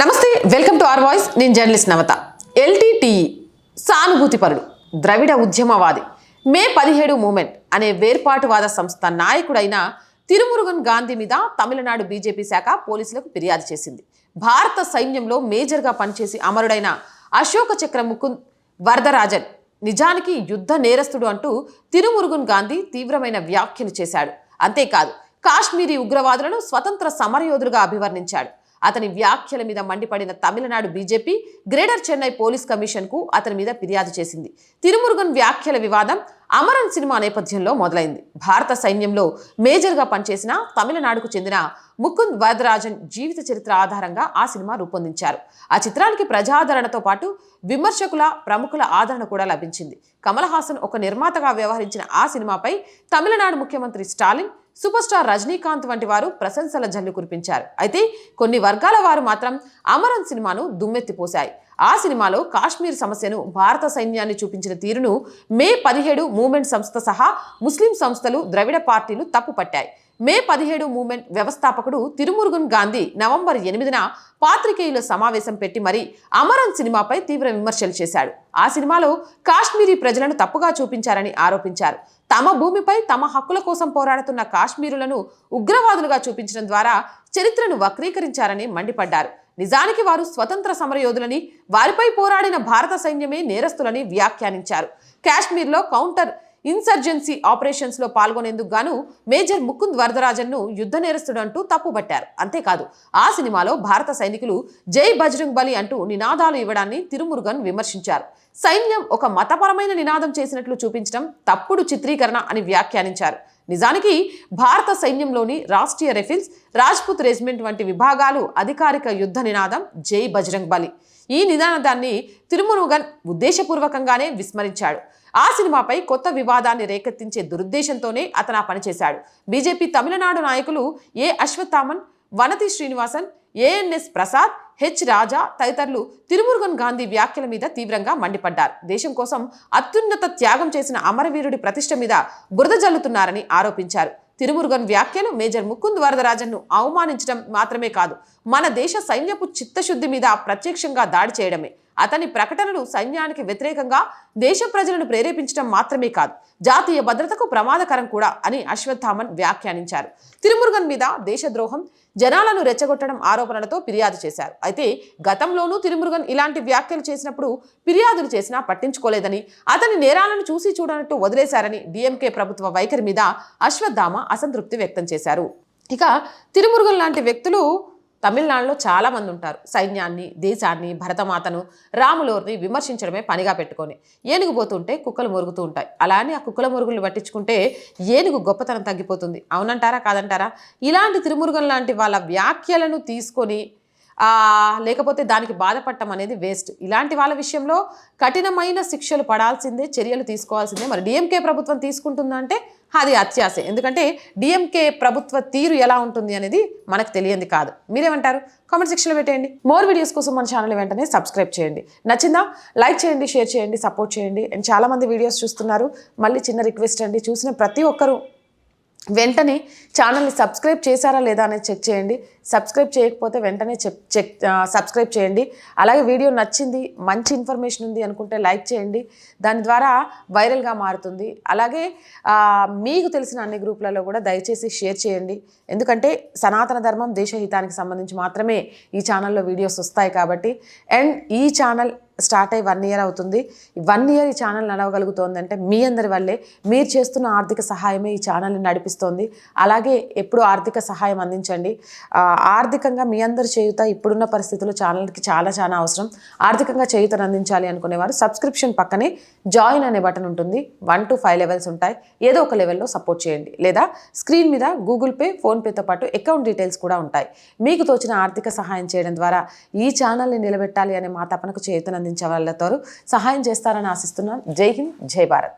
నమస్తే welcome to R voice. నేను journalist నవత. LTTE సానుభూతిపరుడు ద్రవిడ ఉద్యమవాది. మే పదిహేడు మూమెంట్ అనే వేర్పాటువాద సంస్థ నాయకుడైన తిరుమురుగన్ గాంధీ మీద తమిళనాడు బీజేపీ శాఖ పోలీసులకు ఫిర్యాదు చేసింది. భారత సైన్యంలో మేజర్గా పనిచేసి అమరుడైన అశోక చక్ర ముకుంద్ వరదరాజన్ నిజానికి యుద్ధ నేరస్తుడు అంటూ తిరుమురుగన్ గాంధీ తీవ్రమైన వ్యాఖ్యలు చేశాడు. అంతేకాదు కాశ్మీరీ ఉగ్రవాదులను స్వతంత్ర సమరయోధులుగా అభివర్ణించాడు. అతని వ్యాఖ్యల మీద మండిపడిన Tamil Nadu BJP greater Chennai police కమిషన్కు అతని మీద ఫిర్యాదు చేసింది. తిరుమురుగన్ వ్యాఖ్యల వివాదం అమరన్ సినిమా నేపథ్యంలో మొదలైంది. భారత సైన్యంలో మేజర్గా పనిచేసిన తమిళనాడుకు చెందిన ముకుంద్ వరదరాజన్ జీవిత చరిత్ర ఆధారంగా ఆ సినిమా రూపొందించారు. ఆ చిత్రానికి ప్రజాదరణతో పాటు విమర్శకుల ప్రముఖుల ఆదరణ కూడా లభించింది. కమల్ హాసన్ ఒక నిర్మాతగా వ్యవహరించిన ఆ సినిమాపై తమిళనాడు ముఖ్యమంత్రి స్టాలిన్ సూపర్ స్టార్ రజనీకాంత్ వంటి వారు ప్రశంసల జల్లు కురిపించారు. అయితే కొన్ని వర్గాల వారు మాత్రం అమరన్ సినిమాను దుమ్మెత్తిపోశాయి. ఆ సినిమాలో కాశ్మీర్ సమస్యను భారత సైన్యాన్ని చూపించిన తీరును మే పదిహేడు మూమెంట్ సంస్థ సహా ముస్లిం సంస్థలు ద్రవిడ పార్టీలు తప్పుపట్టాయి. మే పదిహేడు మూమెంట్ వ్యవస్థాపకుడు తిరుమురుగన్ గాంధీ నవంబర్ ఎనిమిదిన పాత్రికేయుల సమావేశం పెట్టి మరీ అమరన్ సినిమాపై తీవ్ర విమర్శలు చేశాడు. ఆ సినిమాలో కాశ్మీరీ ప్రజలను తప్పుగా చూపించారని ఆరోపించారు. తమ భూమిపై తమ హక్కుల కోసం పోరాడుతున్న కాశ్మీరులను ఉగ్రవాదులుగా చూపించడం ద్వారా చరిత్రను వక్రీకరించారని మండిపడ్డారు. నిజానికి వారు స్వతంత్ర సమరయోధులని వారిపై పోరాడిన భారత సైన్యమే నేరస్తులని వ్యాఖ్యానించారు. కాశ్మీర్లో కౌంటర్ ఇన్సర్జెన్సీ ఆపరేషన్స్లో పాల్గొనేందుకు గాను మేజర్ ముకుంద్ వరదరాజన్ను యుద్ధ నేరస్తుడు అంటూ తప్పుబట్టారు. అంతేకాదు ఆ సినిమాలో భారత సైనికులు జై బజరంగ్ బలి అంటూ నినాదాలు ఇవ్వడాన్ని తిరుమురుగన్ విమర్శించారు. సైన్యం ఒక మతపరమైన నినాదం చేసినట్లు చూపించడం తప్పుడు చిత్రీకరణ అని వ్యాఖ్యానించారు. నిజానికి భారత సైన్యంలోని రాష్ట్రీయ రెఫిల్స్ రాజ్పుత్ రెజిమెంట్ వంటి విభాగాలు అధికారిక యుద్ధ నినాదం జై బజరంగ్ బలి. ఈ నినాదాన్ని తిరుమురుగన్ ఉద్దేశపూర్వకంగానే విస్మరించాడు. ఆ సినిమాపై కొత్త వివాదాన్ని రేకెత్తించే దురుద్దేశంతోనే అతను ఆ పనిచేశాడు బీజేపీ తమిళనాడు నాయకులు A Ashwathaman Vanathi Srinivasan ANS Prasad H Raja తదితరులు తిరుమురుగన్ గాంధీ వ్యాఖ్యల మీద తీవ్రంగా మండిపడ్డారు. దేశం కోసం అత్యున్నత త్యాగం చేసిన అమరవీరుడి ప్రతిష్ట మీద బురద జల్లుతున్నారని ఆరోపించారు. తిరుమురుగన్ వ్యాఖ్యలు మేజర్ ముకుంద్ వరదరాజన్ను అవమానించడం మాత్రమే కాదు మన దేశ సైన్యపు చిత్తశుద్ధి మీద ప్రత్యక్షంగా దాడి చేయడమే. అతని ప్రకటనలు సైన్యానికి వ్యతిరేకంగా దేశ ప్రజలను ప్రేరేపించడం మాత్రమే కాదు జాతీయ భద్రతకు ప్రమాదకరం కూడా అని అశ్వత్థామన్ వ్యాఖ్యానించారు. తిరుమురుగన్ మీద దేశద్రోహం జనాలను రెచ్చగొట్టడం ఆరోపణలతో ఫిర్యాదు చేశారు. అయితే గతంలోనూ తిరుమురుగన్ ఇలాంటి వ్యాఖ్యలు చేసినప్పుడు ఫిర్యాదులు చేసినా పట్టించుకోలేదని అతని నేరాలను చూసి చూడనట్టు వదిలేశారని డిఎంకే ప్రభుత్వ వైఖరి మీద అశ్వత్థామ అసంతృప్తి వ్యక్తం చేశారు. ఇక తిరుమురుగన్ లాంటి వ్యక్తులు తమిళనాడులో చాలామంది ఉంటారు. సైన్యాన్ని దేశాన్ని భరతమాతను రాములోరిని విమర్శించడమే పనిగా పెట్టుకొని ఏనుగు పోతుంటే కుక్కలు మురుగుతూ ఉంటాయి. అలా అని ఆ కుక్కల మురుగులు పట్టించుకుంటే ఏనుగు గొప్పతనం తగ్గిపోతుంది. అవునంటారా? కాదంటారా? ఇలాంటి తిరుమురుగన్ లాంటి వాళ్ళ వ్యాఖ్యలను తీసుకొని లేకపోతే దానికి బాధపడటం అనేది వేస్ట్. ఇలాంటి వాళ్ళ విషయంలో కఠినమైన శిక్షలు పడాల్సిందే చర్యలు తీసుకోవాల్సిందే. మరి డిఎంకే ప్రభుత్వం తీసుకుంటుందంటే అది అత్యాశ. ఎందుకంటే డిఎంకే ప్రభుత్వ తీరు ఎలా ఉంటుంది అనేది మనకు తెలియంది కాదు. మీరేమంటారు? కామెంట్ సెక్షన్లో పెట్టేయండి. మోర్ వీడియోస్ కోసం మన ఛానల్ వెంటనే సబ్స్క్రైబ్ చేయండి. నచ్చిందా? లైక్ చేయండి షేర్ చేయండి సపోర్ట్ చేయండి. అండ్ చాలామంది వీడియోస్ చూస్తున్నారు. మళ్ళీ చిన్న రిక్వెస్ట్ అండి. చూసిన ప్రతి ఒక్కరూ వెంటనే ఛానల్ని సబ్స్క్రైబ్ చేశారా లేదా అనేది చెక్ చేయండి. సబ్స్క్రైబ్ చేయకపోతే వెంటనే చెక్ చెక్ సబ్స్క్రైబ్ చేయండి. అలాగే వీడియో నచ్చింది మంచి ఇన్ఫర్మేషన్ ఉంది అనుకుంటే లైక్ చేయండి. దాని ద్వారా వైరల్గా మారుతుంది. అలాగే మీకు తెలిసిన అన్ని గ్రూపులలో కూడా దయచేసి షేర్ చేయండి. ఎందుకంటే సనాతన ధర్మం దేశహితానికి సంబంధించి మాత్రమే ఈ ఛానల్లో వీడియోస్ వస్తాయి కాబట్టి. అండ్ ఈ ఛానల్ స్టార్ట్ అయ్యి వన్ ఇయర్ అవుతుంది. వన్ ఇయర్ ఈ ఛానల్ నడవగలుగుతోందంటే మీ అందరి వల్లే. మీరు చేస్తున్న ఆర్థిక సహాయమే ఈ ఛానల్ని నడిపిస్తోంది. అలాగే ఎప్పుడు ఆర్థిక సహాయం అందించండి. ఆర్థికంగా మీ అందరి చేయుత ఇప్పుడున్న పరిస్థితుల్లో ఛానల్కి చాలా చాలా అవసరం. ఆర్థికంగా చేయుతను అందించాలి అనుకునేవారు సబ్స్క్రిప్షన్ పక్కనే జాయిన్ అనే బటన్ ఉంటుంది. వన్ టు ఫైవ్ లెవెల్స్ ఉంటాయి. ఏదో ఒక లెవెల్లో సపోర్ట్ చేయండి. లేదా స్క్రీన్ మీద గూగుల్ పే ఫోన్పేతో పాటు అకౌంట్ డీటెయిల్స్ కూడా ఉంటాయి. మీకు తోచిన ఆర్థిక సహాయం చేయడం ద్వారా ఈ ఛానల్ని నిలబెట్టాలి అనే మా తపనకు చేయుతను అందించే వాళ్ళతో సహాయం చేస్తారని ఆశిస్తున్నాను. జై హింద్ జై భారత్.